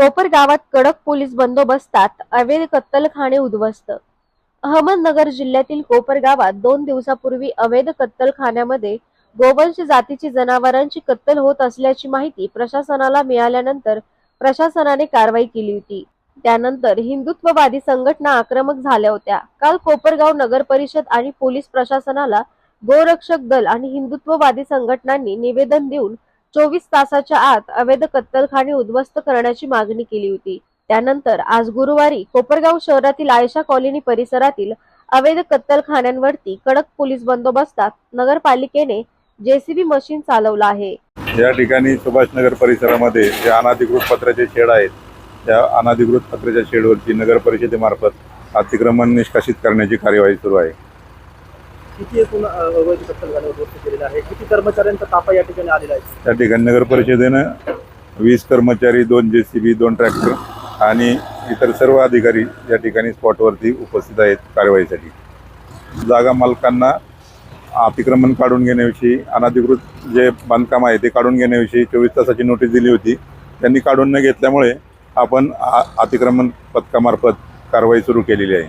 कोपर गावात कडक पोलीस बंदोबस्तात अवैध कत्तलखाने उद्ध्वस्त. अहमदनगर जिल्ह्यातील कोपर गावात दोन दिवसापूर्वी अवैध कत्तलखान्यामध्ये गोवंश जातीची जनावरांची कत्तल होत असल्याची माहिती प्रशासनाला मिळाल्यानंतर प्रशासनाने कारवाई केली होती. त्यानंतर हिंदुत्ववादी संघटना आक्रमक झाल्या होत्या. काल कोपरगाव नगर परिषद आणि पोलीस प्रशासनाला गोरक्षक दल आणि हिंदुत्ववादी संघटनांनी निवेदन देऊन चोवीस तासाच्या आत अवैध कत्तलखाने उद्ध्वस्त करण्याची मागणी केली होती. त्यानंतर आज गुरुवारी कोपरगाव शहरातील आयशा कॉलनी परिसरातील अवैध कत्तलखान्यांवरती कडक पोलीस बंदोबस्तात नगरपालिकेने जेसीबी मशीन चालवलं आहे. या ठिकाणी सुभाषनगर परिसरामध्ये जे अनाधिकृत पत्राचे शेड आहेत त्या अनाधिकृत पत्राच्या शेडवरती नगर परिषदेमार्फत अतिक्रमण निष्कासित करण्याची कार्यवाही सुरू आहे. किती एकूण अवैध कत्तलखाने उद्ध्वस्त केलेला आहे? किती कर्मचाऱ्यांचा ताफा या ठिकाणी आलेला आहे? त्या ठिकाणी नगर परिषदेनं वीस कर्मचारी दोन जे सी बी दोन ट्रॅक्टर आणि इतर सर्व अधिकारी या ठिकाणी स्पॉटवरती उपस्थित आहेत कारवाईसाठी जागा मालकांना अतिक्रमण काढून घेण्याविषयी अनधिकृत जे बांधकाम आहे ते काढून घेण्याविषयी चोवीस तासाची नोटीस दिली होती. त्यांनी काढून न घेतल्यामुळे आपण आ- अतिक्रमण पथकामार्फत कारवाई सुरू केलेली आहे.